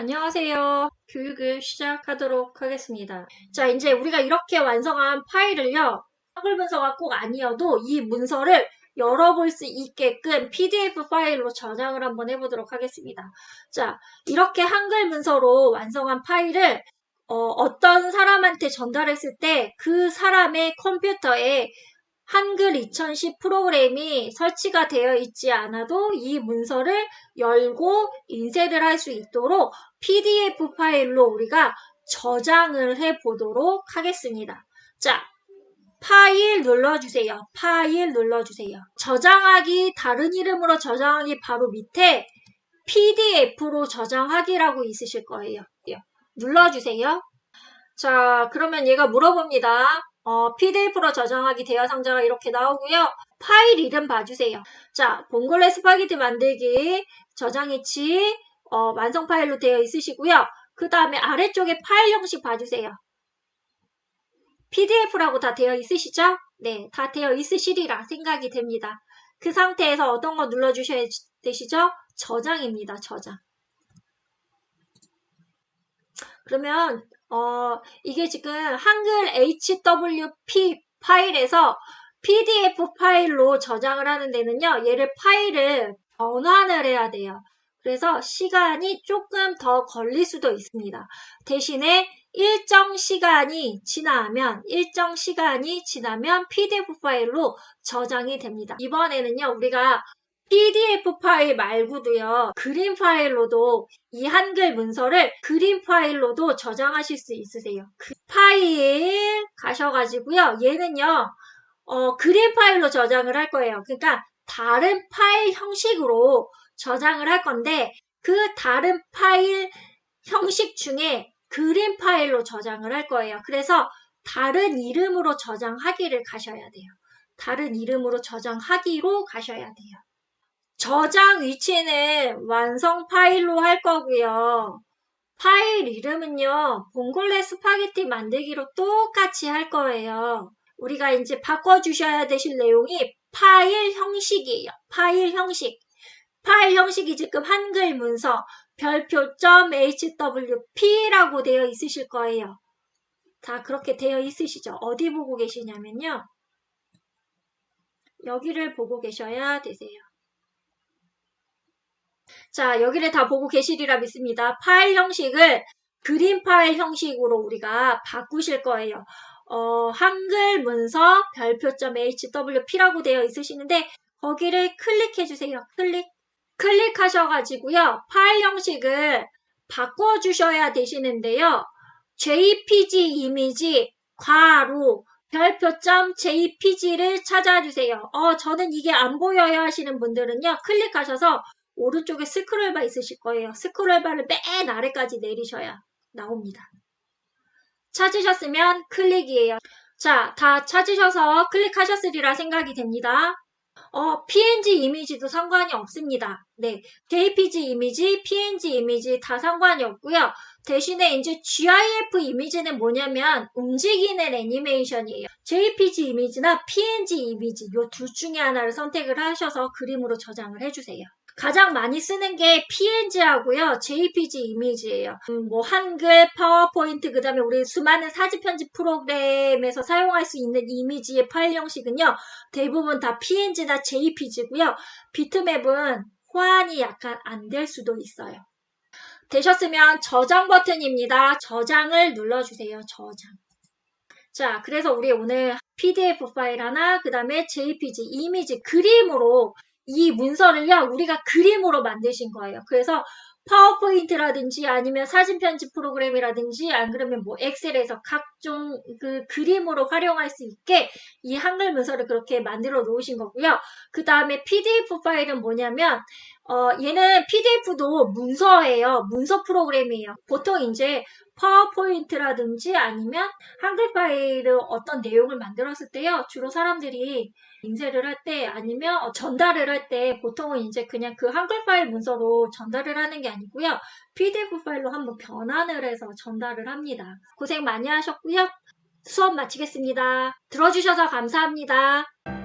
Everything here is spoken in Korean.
안녕하세요. 교육을 시작하도록 하겠습니다. 자, 이제 우리가 이렇게 완성한 파일을요, 한글 문서가 꼭 아니어도 이 문서를 열어볼 수 있게끔 PDF 파일로 저장을 한번 해보도록 하겠습니다. 자, 이렇게 한글 문서로 완성한 파일을 어, 떤 사람한테 전달했을 때 그 사람의 컴퓨터에 한글 2010 프로그램이 설치가 되어 있지 않아도 이 문서를 열고 인쇄를 할 수 있도록 PDF 파일로 우리가 저장을 해 보도록 하겠습니다. 자, 파일 눌러주세요. 파일 눌러주세요. 저장하기, 다른 이름으로 저장하기 바로 밑에 PDF로 저장하기라고 있으실 거예요. 눌러주세요. 자, 그러면 얘가 물어봅니다. 어, PDF로 저장하기 대여 상자가 이렇게 나오고요. 파일 이름 봐주세요. 자, 봉골레 스파게티 만들기 저장이치 어, 완성 파일로 되어 있으시고요. 그 다음에 아래쪽에 파일 형식 봐주세요. PDF라고 다 되어 있으시죠? 네, 다 되어 있으시리라 생각이 됩니다. 그 상태에서 어떤 거 눌러주셔야 되시죠? 저장입니다. 저장. 그러면 어, 이게 지금 한글 HWP 파일에서 PDF 파일로 저장을 하는 데는요, 얘를 파일을 변환을 해야 돼요. 그래서 시간이 조금 더 걸릴 수도 있습니다. 대신에 일정 시간이 지나면, 일정 시간이 지나면 PDF 파일로 저장이 됩니다. 이번에는요, 우리가 PDF 파일 말고도요, 그림 파일로도 이 한글 문서를 그림 파일로도 저장하실 수 있으세요. 그 파일 가셔가지고요, 얘는요, 어, 그림 파일로 저장을 할 거예요. 그러니까 다른 파일 형식으로 저장을 할 건데, 그 다른 파일 형식 중에 그림 파일로 저장을 할 거예요. 그래서 다른 이름으로 저장하기를 가셔야 돼요. 다른 이름으로 저장하기로 가셔야 돼요. 저장 위치는 완성 파일로 할 거고요. 파일 이름은요, 봉골레 스파게티 만들기로 똑같이 할 거예요. 우리가 이제 바꿔주셔야 되실 내용이 파일 형식이에요. 파일 형식. 파일 형식이 지금 한글 문서 별표점 hwp라고 되어 있으실 거예요. 다 그렇게 되어 있으시죠? 어디 보고 계시냐면요. 여기를 보고 계셔야 되세요. 자, 여기를 다 보고 계시리라 믿습니다. 파일 형식을 그림 파일 형식으로 우리가 바꾸실 거예요. 어, 한글 문서 별표점 hwp라고 되어 있으시는데 거기를 클릭해 주세요. 클릭. 클릭하셔가지고요. 파일 형식을 바꿔주셔야 되시는데요. jpg 이미지 괄호 별표점 jpg를 찾아주세요. 어, 저는 이게 안 보여요 하시는 분들은요. 클릭하셔서 오른쪽에 스크롤바 있으실 거예요. 스크롤바를 맨 아래까지 내리셔야 나옵니다. 찾으셨으면 클릭이에요. 자, 다 찾으셔서 클릭하셨으리라 생각이 됩니다. 어, PNG 이미지도 상관이 없습니다. 네. JPG 이미지, PNG 이미지 다 상관이 없고요. 대신에 이제 GIF 이미지는 뭐냐면 움직이는 애니메이션이에요. JPG 이미지나 PNG 이미지 이 둘 중에 하나를 선택을 하셔서 그림으로 저장을 해주세요. 가장 많이 쓰는 게 PNG하고요. JPG 이미지예요. 음, 뭐 한글, 파워포인트, 그 다음에 우리 수많은 사진 편집 프로그램에서 사용할 수 있는 이미지의 파일 형식은요. 대부분 다 PNG나 JPG고요. 비트맵은 호환이 약간 안 될 수도 있어요. 되셨으면 저장 버튼입니다. 저장을 눌러주세요. 저장. 자, 그래서 우리 오늘 PDF 파일 하나, 그 다음에 JPG, 이미지, 그림으로 이 문서를요, 우리가 그림으로 만드신 거예요. 그래서 파워포인트라든지 아니면 사진 편집 프로그램이라든지 안 그러면 뭐 엑셀에서 각종 그 그림으로 활용할 수 있게 이 한글 문서를 그렇게 만들어 놓으신 거고요. 그 다음에 PDF 파일은 뭐냐면 어 얘는 PDF도 문서예요. 문서 프로그램이에요. 보통 이제 파워포인트라든지 아니면 한글 파일을 어떤 내용을 만들었을 때요. 주로 사람들이 인쇄를 할 때 아니면 어, 전달을 할 때 보통은 이제 그냥 그 한글 파일 문서로 전달을 하는 게 아니고요. PDF 파일로 한번 변환을 해서 전달을 합니다. 고생 많이 하셨고요. 수업 마치겠습니다. 들어주셔서 감사합니다.